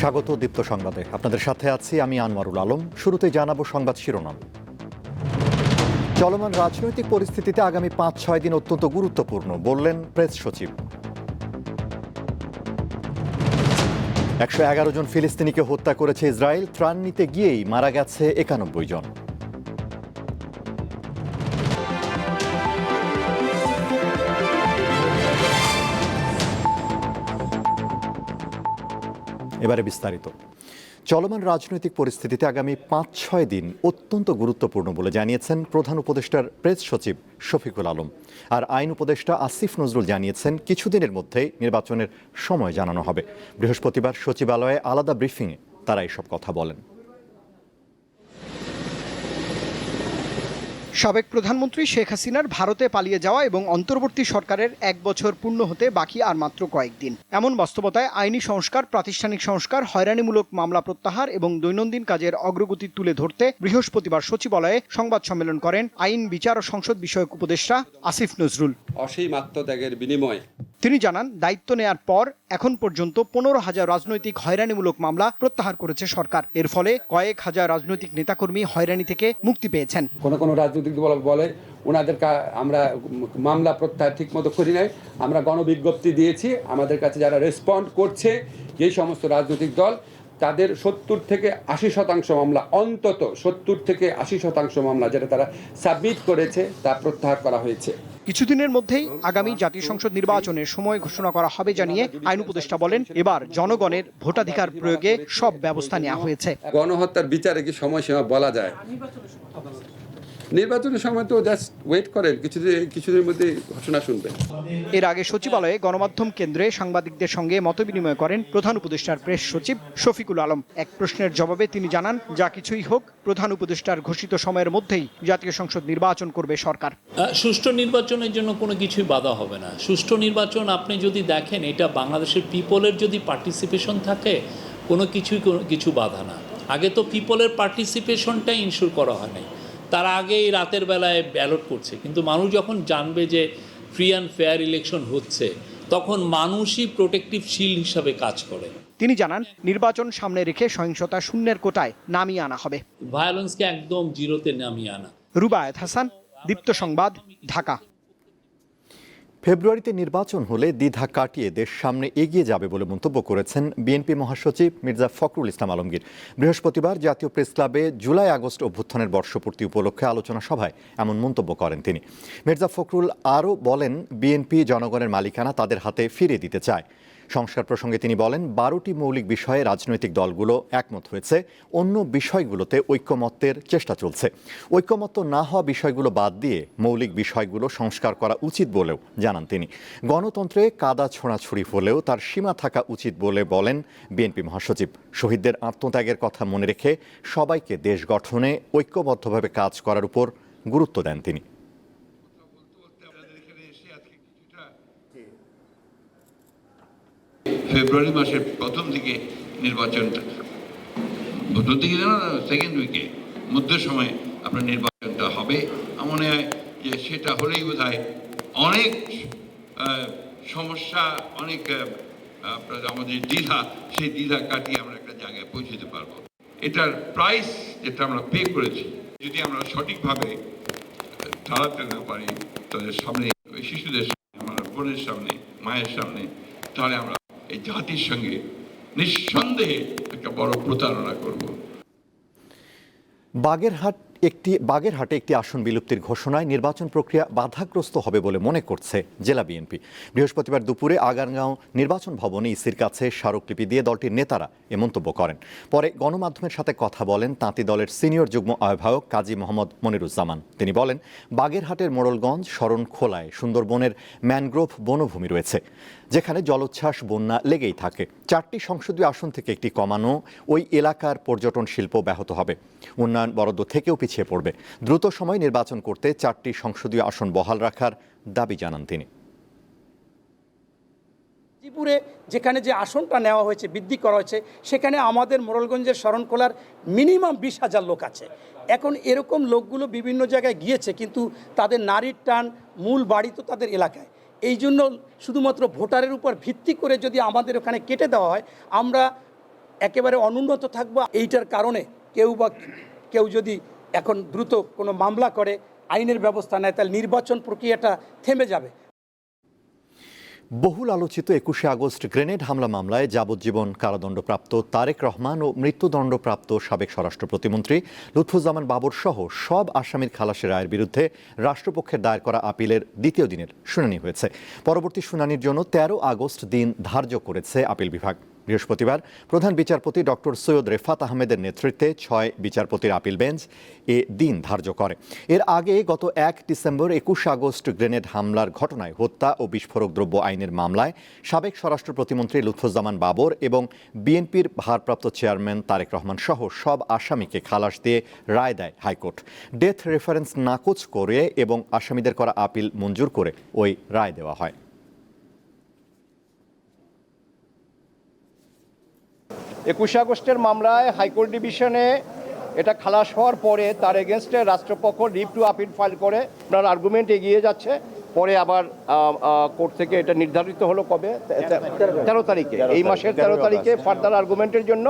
স্বাগত দীপ্ত সংবাদে। আপনাদের সাথে আছি আমি আনোয়ারুল আলম। শুরুতে জানাব সংবাদ শিরোনাম। চলমান রাজনৈতিক পরিস্থিতিতে আগামী পাঁচ, ছয় দিন অত্যন্ত গুরুত্বপূর্ণ, বললেন প্রেস সচিব। একশো এগারো জন ফিলিস্তিনিকে হত্যা করেছে ইসরায়েল, ত্রাণ নিতে গিয়েই মারা গেছে একানব্বই জন। এবারে বিস্তারিত। চলমান রাজনৈতিক পরিস্থিতিতে আগামী পাঁচ ছয় দিন অত্যন্ত গুরুত্বপূর্ণ বলে জানিয়েছেন প্রধান উপদেষ্টার প্রেস সচিব শফিকুল আলম। আর আইন উপদেষ্টা আসিফ নজরুল জানিয়েছেন কিছুদিনের মধ্যেই নির্বাচনের সময় জানানো হবে। বৃহস্পতিবার সচিবালয়ে আলাদা ব্রিফিংয়ে তারা এসব কথা বলেন। সাবেক প্রধানমন্ত্রী শেখ হাসিনার ভারতে পালিয়ে যাওয়া এবং অন্তর্বর্তী সরকারের এক বছর পূর্ণ হতে বাকি আর মাত্র কয়েকদিন। এমন বাস্তবতায় আইনি সংস্কার, প্রাতিষ্ঠানিক সংস্কার, হয়রানিমূলক মামলা প্রত্যাহার এবং দৈনন্দিন কাজের অগ্রগতি তুলে ধরতে বৃহস্পতিবার সচিবালয়ে সংবাদ সম্মেলন করেন আইন, বিচার ও সংসদ বিষয়ক উপদেষ্টা আসিফ নজরুল। অসীম আত্মত্যাগের বিনিময়ে তিনি জানান, দায়িত্ব নেয়ার পর এখন পর্যন্ত পনেরো হাজার রাজনৈতিক হয়রানিমূলক মামলা প্রত্যাহার করেছে সরকার। এর ফলে কয়েক হাজার রাজনৈতিক নেতাকর্মী হয়রানি থেকে মুক্তি পেয়েছেন। কোন কোন রাজনৈতিক দল বলে, ওনাদের আমরা মামলা প্রত্যাহার ঠিক মতো করি নাই। আমরা গণবিজ্ঞপ্তি দিয়েছি। আমাদের কাছে যারা রেসপন্ড করছে যে সমস্ত রাজনৈতিক দল তাদের সত্তর থেকে আশি শতাংশ মামলা অন্তত সত্তর থেকে আশি শতাংশ মামলা যেটা তারা সাবমিট করেছে তা প্রত্যাহার করা হয়েছে। কিছুদিনের মধ্যেই আগামী জাতীয় সংসদ নির্বাচনের সময় ঘোষণা করা হবে জানিয়ে আইন উপদেষ্টা বলেন এবার জনগণের ভোটাধিকার প্রয়োগে সব ব্যবস্থা নেওয়া হয়েছে। গণহত্যার বিচারে কি সময়সীমা বলা যায়? নির্বাচনের সময় তো জাস্ট ওয়েট করেন কিছুদিন কিছুদিনের মধ্যে ঘোষণা শুনবেন এর আগে সচিবালয়ে গণমাধ্যম কেন্দ্রে সাংবাদিকদের সঙ্গে মতবিনিময় করেন প্রধান উপদেষ্টার প্রেস সচিব শফিকুল আলম। এক প্রশ্নের জবাবে তিনি জানান যা কিছুই হোক প্রধান উপদেষ্টার ঘোষিত সময়ের মধ্যেই জাতীয় সংসদ নির্বাচন করবে সরকার। সুষ্ঠু নির্বাচনের জন্য কোনো কিছুই বাধা হবে না। সুষ্ঠু নির্বাচন আপনি যদি দেখেন এটা বাংলাদেশের পিপলের যদি পার্টিসিপেশন থাকে কোনো কিছুই কিছু বাধা না। আগে তো পিপলের পার্টিসিপেশনটাই ইনশিওর করা হয় নাই। তার আগে এই রাতের বেলায় ব্যালট করছে। কিন্তু মানুষ যখন জানবে যে ফ্রি অ্যান্ড ফেয়ার ইলেকশন হচ্ছে তখন মানুষই প্রোটেকটিভ শিল্ড হিসাবে কাজ করে। তিনি জানান নির্বাচন সামনে রেখে সহিংসতা শূন্যের কোটায় নামিয়ে আনা হবে। ভায়োলেন্সকে একদম জিরোতে নামিয়ে আনা। রুবায়ত হাসান দীপ্ত সংবাদ ঢাকা। ফেব্রুয়ারিতে নির্বাচন হলে দ্বিধা কাটিয়ে দেশ সামনে এগিয়ে যাবে বলে মন্তব্য করেছেন বিএনপি মহাসচিব মির্জা ফখরুল ইসলাম আলমগীর। বৃহস্পতিবার জাতীয় প্রেস ক্লাবে জুলাই আগস্ট অভ্যুত্থানের বর্ষপূর্তি উপলক্ষে আলোচনা সভায় এমন মন্তব্য করেন তিনি। মির্জা ফখরুল আরও বলেন, বিএনপি জনগণের মালিকানা তাদের হাতে ফিরিয়ে দিতে চায়। সংস্কার প্রসঙ্গে তিনি বলেন, বারোটি মৌলিক বিষয়ে রাজনৈতিক দলগুলো একমত হয়েছে, অন্য বিষয়গুলোতে ঐক্যমত্যের চেষ্টা চলছে। ঐক্যমত্য না হওয়া বিষয়গুলো বাদ দিয়ে মৌলিক বিষয়গুলো সংস্কার করা উচিত বলেও জানান তিনি। গণতন্ত্রে কাদা ছোঁড়াছুড়ি হলেও তার সীমা থাকা উচিত বলে বলেন বিএনপি মহাসচিব। শহীদদের আত্মত্যাগের কথা মনে রেখে সবাইকে দেশ গঠনে ঐক্যবদ্ধভাবে কাজ করার উপর গুরুত্ব দেন তিনি। ফেব্রুয়ারি মাসের প্রথম দিকে নির্বাচনটা। প্রথম দিকে সেকেন্ড উইকে মধ্য সময়ে আপনার নির্বাচনটা হবে। আমার মনে হয় যে সেটা হলেই বোধ অনেক সমস্যা, অনেক আপনার আমাদের দ্বিধা, সেই দ্বিধা কাটিয়ে আমরা একটা জায়গায় পৌঁছতে পারব। এটার প্রাইস যেটা আমরা পে করেছি, যদি আমরা সঠিকভাবে দাঁড়াতে না পারি তাদের সামনে শিশুদের সামনে, আমার বোনের সামনে, মায়ের সামনে, তাহলে আমরা এই জাতির সঙ্গে নিঃসন্দেহে একটা বড় প্রতারণা করব। বাগেরহাট একটি বাগেরহাটে একটি আসন বিলুপ্তির ঘোষণায় নির্বাচন প্রক্রিয়া বাধাগ্রস্ত হবে বলে মনে করছে জেলা বিএনপি। বৃহস্পতিবার দুপুরে আগারগাঁও নির্বাচন ভবনে ইসির কাছে স্মারকলিপি দিয়ে দলটির নেতারা এ মন্তব্য করেন। পরে গণমাধ্যমের সাথে কথা বলেন তাঁতি দলের সিনিয়র যুগ্ম আহ্বায়ক কাজী মোহাম্মদ মনিরুজ্জামান। তিনি বলেন, বাগেরহাটের মোড়লগঞ্জ, শরণখোলায়, সুন্দরবনের ম্যানগ্রোভ বনভূমি রয়েছে। যেখানে জলোচ্ছ্বাস, বন্যা লেগেই থাকে। চারটি সংসদীয় আসন থেকে একটি কমানো ওই এলাকার পর্যটন শিল্প ব্যাহত হবে। উন্নয়ন বরাদ্দ থেকেও পিছিয়ে পড়বে। দ্রুত সময় নির্বাচন করতে চারটি সংসদীয় আসন বহাল রাখার দাবি জানান তিনি। গাজীপুরে যেখানে যে আসনটা নেওয়া হয়েছে, বৃদ্ধি করা হয়েছে, সেখানে আমাদের মোড়লগঞ্জের শরণখোলার মিনিমাম বিশ হাজার লোক আছে। এখন এরকম লোকগুলো বিভিন্ন জায়গায় গিয়েছে, কিন্তু তাদের নারীর টান, মূল বাড়ি তো তাদের এলাকায়। এই জন্য শুধুমাত্র ভোটারের উপর ভিত্তি করে যদি আমাদের ওখানে কেটে দেওয়া হয়, আমরা একেবারে অনুন্নত থাকব। এইটার কারণে কেউ বা কেউ যদি এখন দ্রুত কোনো মামলা করে, আইনের ব্যবস্থা নেয়, তাহলে নির্বাচন প্রক্রিয়াটা থেমে যাবে। বহুল আলোচিত একুশে আগস্ট গ্রেনেড হামলা মামলায় যাবজ্জীবন কারাদণ্ডপ্রাপ্ত তারেক রহমান ও মৃত্যুদণ্ডপ্রাপ্ত সাবেক স্বরাষ্ট্র প্রতিমন্ত্রী লুৎফুজ্জামান বাবর সহ সব আসামির খালাসের রায়ের বিরুদ্ধে রাষ্ট্রপক্ষের দায়ের করা আপিলের দ্বিতীয় দিনের শুনানি হয়েছে। পরবর্তী শুনানির জন্য তেরো আগস্ট দিন ধার্য করেছে আপিল বিভাগ। বৃহস্পতিবার প্রধান বিচারপতি ডক্টর সৈয়দ রেফাত আহমেদের নেতৃত্বে ছয় বিচারপতির আপিল বেঞ্চ এ দিন ধার্য করে। এর আগে গত এক ডিসেম্বর একুশ আগস্ট গ্রেনেড হামলার ঘটনায় হত্যা ও বিস্ফোরক দ্রব্য আইনের মামলায় সাবেক স্বরাষ্ট্র প্রতিমন্ত্রী লুৎফুজ্জামান বাবর এবং বিএনপির ভারপ্রাপ্ত চেয়ারম্যান তারেক রহমান সহ সব আসামিকে খালাস দিয়ে রায় দেয় হাইকোর্ট। ডেথ রেফারেন্স নাকচ করে এবং আসামিদের করা আপিল মঞ্জুর করে ওই রায় দেওয়া হয়। একুশে আগস্টের মামলায় হাইকোর্ট ডিভিশনে এটা খালাস হওয়ার পরে তার এগেনস্টে রাষ্ট্রপক্ষ রিপ টু আপিল ফাইল করে। আপনার আর্গুমেন্ট এগিয়ে যাচ্ছে। পরে আবার কোর্ট থেকে এটা নির্ধারিত হলো কবে? তেরো তারিখে। এই মাসের তেরো তারিখে ফার্দার আর্গুমেন্টের জন্য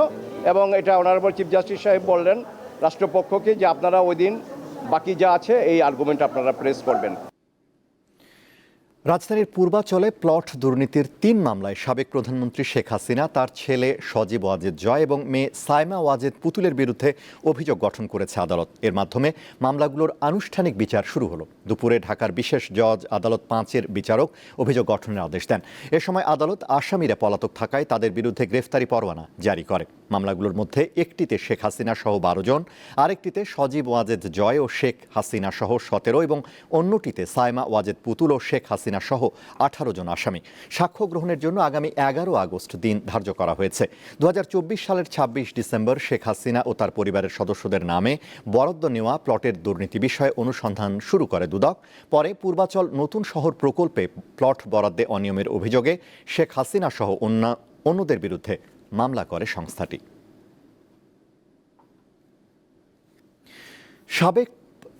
এবং এটা অনারেবল চিফ জাস্টিস সাহেব বললেন রাষ্ট্রপক্ষকে যে আপনারা ওই দিন বাকি যা আছে এই আর্গুমেন্ট আপনারা প্রেস করবেন। রাজধানীর পূর্বাচলে প্লট দুর্নীতির তিন মামলায় সাবেক প্রধানমন্ত্রী শেখ হাসিনা, তার ছেলে সজীব ওয়াজেদ জয় এবং মেয়ে সাইমা ওয়াজেদ পুতুলের বিরুদ্ধে অভিযোগ গঠন করেছে আদালত। এর মাধ্যমে মামলাগুলোর আনুষ্ঠানিক বিচার শুরু হলো। দুপুরে ঢাকার বিশেষ জজ আদালত পাঁচের বিচারক অভিযোগ গঠনের আদেশ দেন। এ সময় আদালত আসামিরা পলাতক থাকায় তাদের বিরুদ্ধে গ্রেফতারি পরোয়ানা জারি করে। মামলাগুলোর মধ্যে একটিতে শেখ হাসিনা সহ বারো জন, আরেকটিতে সজীব ওয়াজেদ জয় ও শেখ হাসিনা সহ সতেরো এবং অন্যটিতে সাইমা ওয়াজেদ পুতুল ও শেখ হাসিনা সহ আঠারো জন আসামি। সাক্ষ্য গ্রহণের জন্য আগামী এগারো আগস্ট দিন ধার্য করা হয়েছে। দু সালের ২৬ ডিসেম্বর শেখ হাসিনা ও তার পরিবারের সদস্যদের নামে বরাদ্দ নেওয়া প্লটের দুর্নীতি বিষয়ে অনুসন্ধান শুরু করে দুদক। পরে পূর্বাচল নতুন শহর প্রকল্পে প্লট বরাদ্দে অনিয়মের অভিযোগে শেখ হাসিনা সহ অন্য, অন্যদের বিরুদ্ধে মামলা করে সংস্থাটি। সাবেক,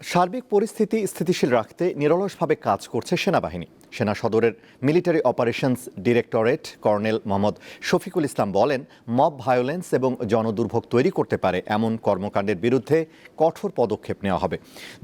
সার্বিক পরিস্থিতি স্থিতিশীল রাখতে নিরলসভাবে কাজ করছে সেনাবাহিনী। সেনা সদরের military operations directorate colonel Mohammad Shafiqul Islam বলেন, মব ভায়োলেন্স এবং জনদুর্ভোগ তৈরি করতে পারে এমন কর্মকাণ্ডের বিরুদ্ধে কঠোর পদক্ষেপ নেওয়া হবে।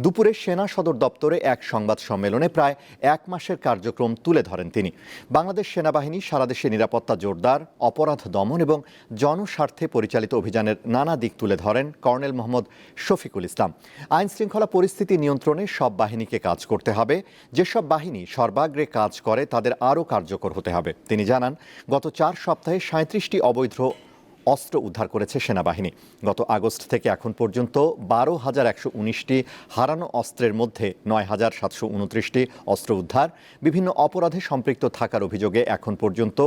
দুপুরে সেনা সদর দপ্তরে এক সংবাদ সম্মেলনে প্রায় এক মাসের কার্যক্রম তুলে ধরেন তিনি। বাংলাদেশ সেনাবাহিনী সারা দেশে নিরাপত্তা জোরদার, অপরাধ দমন এবং জনস্বার্থে পরিচালিত অভিযানের নানা দিক তুলে ধরেন কর্নেল মোহাম্মদ শফিকুল ইসলাম। আইন শৃঙ্খলা পরিস্থিতি নিয়ন্ত্রণে সব বাহিনীকে কাজ করতে হবে। যেসব বাহিনী সর্বাগ্রে কাজ করে তাদের আরও কার্যকর হতে হবে। তিনি জানান গত চার সপ্তাহে সাঁত্রিশটি অবৈধ অস্ত্র উদ্ধার করেছে সেনাবাহিনী। গত আগস্ট থেকে এখন পর্যন্ত বারো হাজার একশো উনিশটি হারানো অস্ত্রের মধ্যে নয় হাজার সাতশো উনত্রিশটি অস্ত্র উদ্ধার, বিভিন্ন অপরাধে সম্পৃক্ত থাকার অভিযোগে এখন পর্যন্ত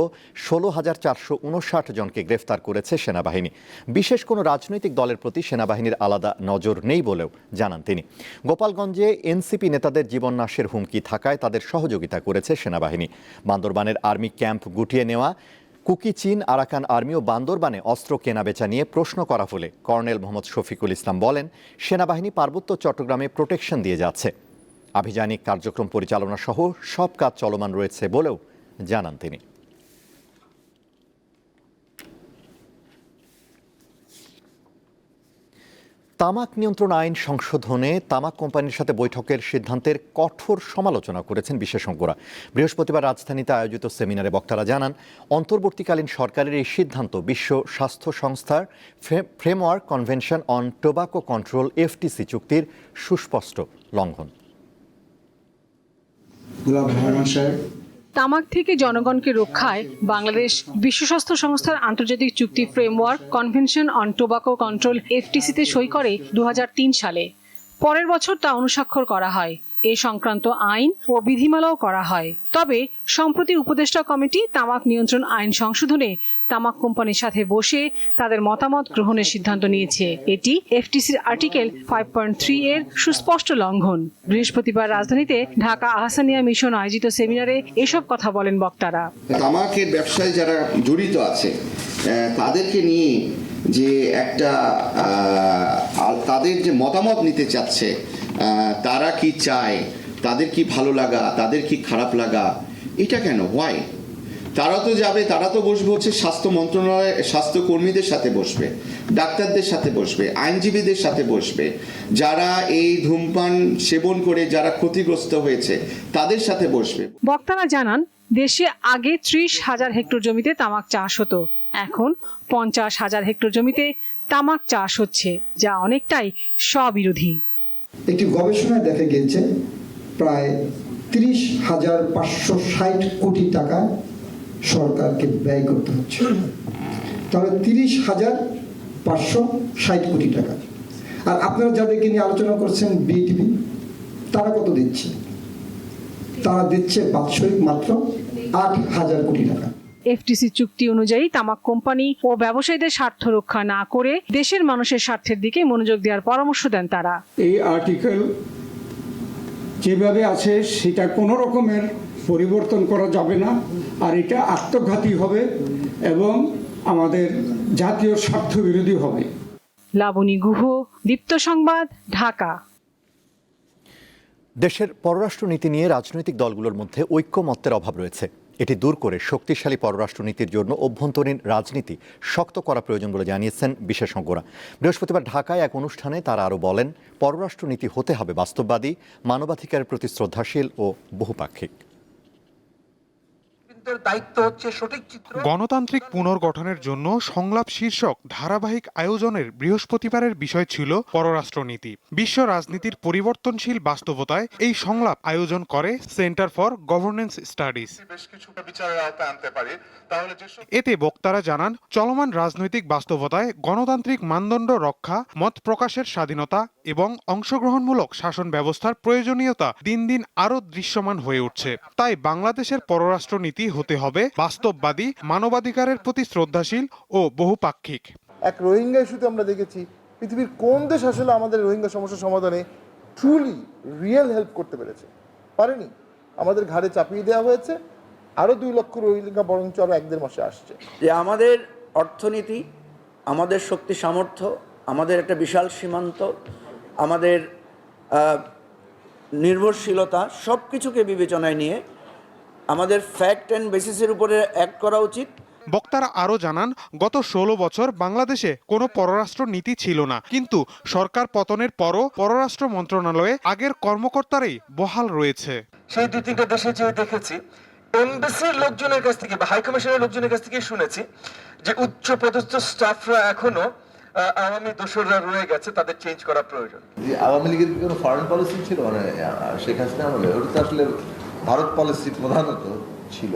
ষোলো হাজার চারশো উনষাট জনকে গ্রেফতার করেছে সেনাবাহিনী। বিশেষ কোনো রাজনৈতিক দলের প্রতি সেনাবাহিনীর আলাদা নজর নেই বলেও জানান তিনি। গোপালগঞ্জে এনসিপি নেতাদের জীবননাশের হুমকি থাকায় তাদের সহযোগিতা করেছে সেনাবাহিনী। বান্দরবানের আর্মি ক্যাম্প গুটিয়ে নেওয়া কুকি চীন, আরাকান আর্মি ও বান্দরবানে অস্ত্র কেনাবেচা নিয়ে প্রশ্ন করা হলে কর্নেল মোহাম্মদ শফিকুল ইসলাম বলেন, সেনাবাহিনী পার্বত্য চট্টগ্রামে প্রোটেকশন দিয়ে যাচ্ছে। আভিযানিক কার্যক্রম পরিচালনা সহ সব কাজ চলমান রয়েছে বলেও জানান তিনি। তামাক নিয়ন্ত্রণ আইন সংশোধনে তামাক কোম্পানির সাথে বৈঠকের সিদ্ধান্তের কঠোর সমালোচনা করেছেন বিশেষজ্ঞরা। বৃহস্পতিবার রাজধানীতে আয়োজিত সেমিনারে বক্তারা জানান, অন্তর্বর্তীকালীন সরকারের এই সিদ্ধান্ত বিশ্ব স্বাস্থ্য সংস্থার framework convention on tobacco control FTC চুক্তির সুস্পষ্ট লঙ্ঘন। তামাক থেকে জনগণকে রক্ষায় বাংলাদেশ বিশ্ব স্বাস্থ্য সংস্থার আন্তর্জাতিক চুক্তি framework convention on tobacco control এফটিসিতে সই করে দু হাজার তিন সালে। পরের বছর তা অনুস্বাক্ষর করা হয়। এ সংক্রান্ত আইন ও বিধিমালাও করা হয়। তবে, সম্প্রতি উপদেষ্টা কমিটি তামাক নিয়ন্ত্রণ আইন সংশোধনে তামাক কোম্পানির সাথে বসে তাদের মতামত গ্রহণের সিদ্ধান্ত নিয়েছে। এটি এফটিসির আর্টিকেল ফাইভ পয়েন্ট থ্রি এর সুস্পষ্ট লঙ্ঘন। বৃহস্পতিবার রাজধানীতে ঢাকা আহসানিয়া মিশন আয়োজিত সেমিনারে এসব কথা বলেন বক্তারা। তামাকের ব্যবসায় যারা জড়িত আছে তাদেরকে নিয়ে যে একটা তাদের যে মতামত নিতে চাচ্ছে তারা কি চায়, তাদের কি ভালো লাগা, তাদের কি খারাপ লাগা, এটা কেন? হোয়াই তারা তো যাবে, তারা তো বসবে হচ্ছে স্বাস্থ্য মন্ত্রণালয় স্বাস্থ্য কর্মীদের সাথে বসবে, ডাক্তারদের সাথে বসবে, আইনজীবীদের সাথে বসবে, যারা এই ধূমপান সেবন করে, যারা ক্ষতিগ্রস্ত হয়েছে, তাদের সাথে বসবে। বক্তারা জানান, দেশে আগে ত্রিশ হাজার হেক্টর জমিতে তামাক চাষ হতো। এখন পঞ্চাশ হাজার হেক্টর জমিতে তামাক চাষ হচ্ছে, যা অনেকটাই স্ববিরোধী। একটি গবেষণায় দেখা গিয়েছে, প্রায় তিরিশ হাজার পাঁচশো ষাট কোটি টাকা সরকারকে ব্যয় করতে হচ্ছে। তাহলে তিরিশ হাজার পাঁচশো ষাট কোটি টাকা। আর আপনারা যাদেরকে নিয়ে আলোচনা করছেন বিটিভি তারা কত দিচ্ছে? তারা দিচ্ছে বাৎসরিক মাত্র আট হাজার কোটি টাকা। এফটিসি চুক্তি অনুযায়ী তামাক কোম্পানি ও ব্যবসায়ীদের স্বার্থ রক্ষা না করে দেশের মানুষের স্বার্থের দিকে মনোযোগ দেওয়ার পরামর্শ দেন তারা। এই আর্টিকেল যেভাবে আছে সেটা কোনো রকমের পরিবর্তন করা যাবে না আর এটা আত্মঘাতী হবে এবং আমাদের জাতীয় স্বার্থ বিরোধী হবে। লাবণী গুহ দীপ্ত সংবাদ ঢাকা। দেশের পররাষ্ট্রনীতি নিয়ে রাজনৈতিক দলগুলোর মধ্যে ঐক্যমত্যের অভাব রয়েছে। এটি দূর করে শক্তিশালী পররাষ্ট্রনীতির জন্য অভ্যন্তরীণ রাজনীতি শক্ত করা প্রয়োজন বলে জানিয়েছেন বিশেষজ্ঞরা। বৃহস্পতিবার ঢাকায় এক অনুষ্ঠানে তারা আরও বলেন, পররাষ্ট্রনীতি হতে হবে বাস্তববাদী মানবাধিকারের প্রতি শ্রদ্ধাশীল ও বহুপাক্ষিক। গণতান্ত্রিক পুনর্গঠনের জন্য সংলাপ শীর্ষক ধারাবাহিক আয়োজনের বৃহস্পতিবারের বিষয় ছিল পররাষ্ট্রনীতি। বিশ্ব রাজনীতির পরিবর্তনশীল বাস্তবতায় এই সংলাপ আয়োজন করে সেন্টার ফর গভর্নেন্স স্টাডিজ। এতে বক্তারা জানান চলমান রাজনৈতিক বাস্তবতায় গণতান্ত্রিক মানদণ্ড রক্ষা মত প্রকাশের স্বাধীনতা এবং অংশগ্রহণমূলক শাসন ব্যবস্থার প্রয়োজনীয়তা দিন দিন আরও দৃশ্যমান হয়ে উঠছে। তাই বাংলাদেশের পররাষ্ট্রনীতি হতে হবে বাস্তববাদী মানবাধিকারের প্রতি শ্রদ্ধাশীল ও বহুপাক্ষিক। এক রোহিঙ্গা ইস্যুতে আমরা দেখেছি পৃথিবীর কোন দেশ আসলে আমাদের রোহিঙ্গা সমস্যা সমাধানে ট্রুলি রিয়েল হেল্প করতে পেরেছে? পারেনি। আমাদের ঘাড়ে চাপিয়ে দেওয়া হয়েছে। আরও দুই লক্ষ রোহিঙ্গা বরঞ্চ আরও এক দেড় মাসে আসছে। যে আমাদের অর্থনীতি আমাদের শক্তি সামর্থ্য আমাদের একটা বিশাল সীমান্ত আমাদের নির্ভরশীলতা সব কিছুকে বিবেচনায় নিয়ে আমাদের ফ্যাক্ট অ্যান্ড বেসিসের উপরে অ্যাক্ট করা উচিত। বক্তারা আরও জানান গত ষোলো বছর বাংলাদেশে কোনো পররাষ্ট্র নীতি ছিল না। কিন্তু সরকার পতনের পরও পররাষ্ট্র মন্ত্রণালয়ে আগের কর্মকর্তারাই বহাল রয়েছে। সেই দুই তিনটা দেশে যে দেখেছি এমবেসির লোকজনের কাছ থেকে বা হাইকমিশনের লোকজনের কাছ থেকে শুনেছি যে উচ্চ পদস্থ স্টাফরা এখনও আওয়ামী দোসররা রয়ে গেছে তাদের চেঞ্জ করা প্রয়োজন। আওয়ামী লীগের কোনো ফরেন পলিসি ছিল? মানে শেখ হাসিনা আমলে ওটা তো আসলে ভারত পলিসি প্রধানত ছিল।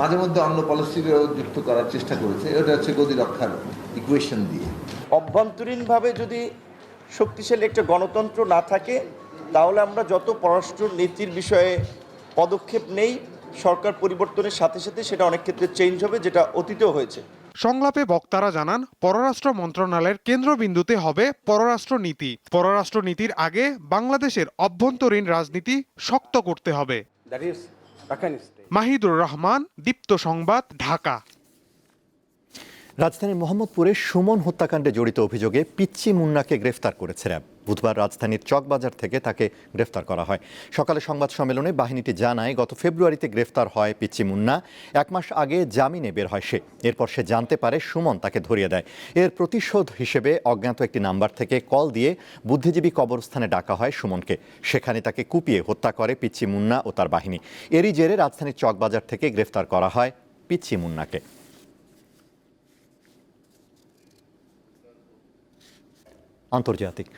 মাঝে মধ্যে অন্য পলিসিকেও যুক্ত করার চেষ্টা করেছে। এটা হচ্ছে গদি রক্ষার ইকুয়েশন দিয়ে। অভ্যন্তরীণভাবে যদি শক্তিশালী একটা গণতন্ত্র না থাকে তাহলে আমরা যত পররাষ্ট্র নীতির বিষয়ে পদক্ষেপ নেই সরকার পরিবর্তনের সাথে সাথে সেটা অনেক ক্ষেত্রে চেঞ্জ হবে যেটা অতীতেও হয়েছে। সংলাপে বক্তারা জানান পররাষ্ট্র মন্ত্রণালয়ের কেন্দ্রবিন্দুতে হবে পররাষ্ট্র নীতি পররাষ্ট্র নীতির আগে বাংলাদেশের অভ্যন্তরীণ রাজনীতি শক্ত করতে হবে। মাহিদুর রহমান দীপ্ত সংবাদ ঢাকা। রাজধানীর মোহাম্মদপুরে সুমন হত্যাকাণ্ডে জড়িত অভিযোগে পিচ্চি মুন্নাকে গ্রেফতার করেছে র্যাব। বুধবার রাজধানীর চকবাজার থেকে তাকে গ্রেফতার করা হয়। সকালে সংবাদ সম্মেলনে বাহিনীটি জানায়, গত ফেব্রুয়ারিতে গ্রেফতার হয় পিচ্চি মুন্না। এক মাস আগে জামিনে বের হয় সে। এরপর সে জানতে পারে সুমন তাকে ধরিয়ে দেয়। এর প্রতিশোধ হিসেবে অজ্ঞাত একটি নাম্বার থেকে কল দিয়ে বুদ্ধিজীবী কবরস্থানে ডাকা হয় সুমনকে। সেখানে তাকে কুপিয়ে হত্যা করে পিচ্চি মুন্না ও তার বাহিনী। এরই জেরে রাজধানীর চকবাজার থেকে গ্রেফতার করা হয় পিচ্চি মুন্নাকে। আন্তর্জাতিক।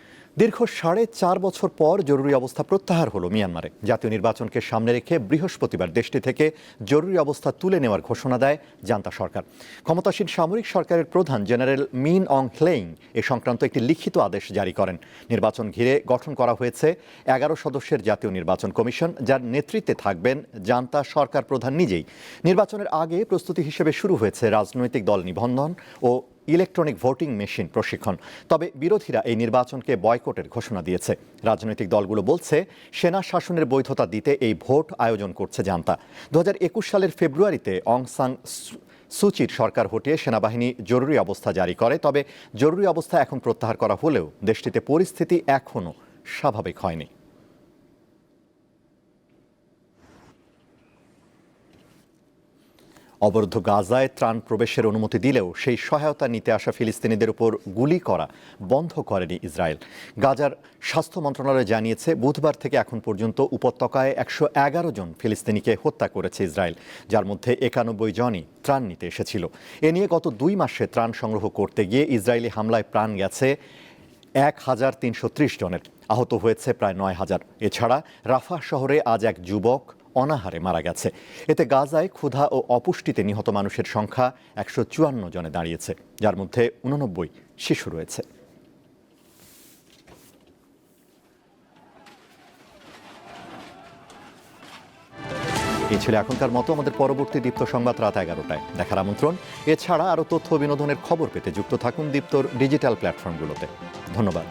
দীর্ঘ সাড়ে চার বছর পর জরুরি অবস্থা প্রত্যাহার হলো মিয়ানমারে। জাতীয় নির্বাচনকে সামনে রেখে বৃহস্পতিবার দেশটি থেকে জরুরি অবস্থা তুলে নেওয়ার ঘোষণা দেয় জান্তা সরকার। ক্ষমতাসীন সামরিক সরকারের প্রধান জেনারেল মিন অং হ্লেইং এ সংক্রান্ত একটি লিখিত আদেশ জারি করেন। নির্বাচন ঘিরে গঠন করা হয়েছে এগারো সদস্যের জাতীয় নির্বাচন কমিশন, যার নেতৃত্বে থাকবেন জান্তা সরকার প্রধান নিজেই। নির্বাচনের আগে প্রস্তুতি হিসেবে শুরু হয়েছে রাজনৈতিক দল নিবন্ধন ও ইলেকট্রনিক ভোটিং মেশিন প্রশিক্ষণ। তবে বিরোধীরা এই নির্বাচনকে বয়কটের ঘোষণা দিয়েছে। রাজনৈতিক দলগুলো বলছে, সেনা শাসনের বৈধতা দিতে এই ভোট আয়োজন করছে জান্তা। দু হাজার একুশ সালের ফেব্রুয়ারিতে অং সান সু- সুচির সরকার হটিয়ে সেনাবাহিনী জরুরি অবস্থা জারি করে। তবে জরুরি অবস্থা এখন প্রত্যাহার করা হলেও দেশটিতে পরিস্থিতি এখনও স্বাভাবিক হয়নি। অবরুদ্ধ গাজায় ত্রাণ প্রবেশের অনুমতি দিলেও সেই সহায়তা নিতে আসা ফিলিস্তিনিদের উপর গুলি করা বন্ধ করেনি ইসরায়েল। গাজার স্বাস্থ্য মন্ত্রণালয় জানিয়েছে, বুধবার থেকে এখন পর্যন্ত উপত্যকায় একশো এগারো জন ফিলিস্তিনিকে হত্যা করেছে ইসরায়েল, যার মধ্যে একানব্বই জনই ত্রাণ নিতে এসেছিল। এ নিয়ে গত দুই মাসে ত্রাণ সংগ্রহ করতে গিয়ে ইসরায়েলি হামলায় প্রাণ গেছে এক হাজার তিনশো ত্রিশ জনের। আহত হয়েছে প্রায় নয় হাজার। এছাড়া রাফা শহরে আজ এক যুবক অনাহারে মারা গেছে। এতে গাজায় ক্ষুধা ও অপুষ্টিতে নিহত মানুষের সংখ্যা একশো চুয়ান্ন জনে দাঁড়িয়েছে, যার মধ্যে উননব্বই শিশু রয়েছে। এই ছিল এখনকার মতো, আমাদের পরবর্তী দীপ্ত সংবাদ রাত এগারোটায়। দেখার আমন্ত্রণ। এছাড়া আরও তথ্য বিনোদনের খবর পেতে যুক্ত থাকুন দীপ্তর ডিজিটাল প্ল্যাটফর্মগুলোতে। ধন্যবাদ।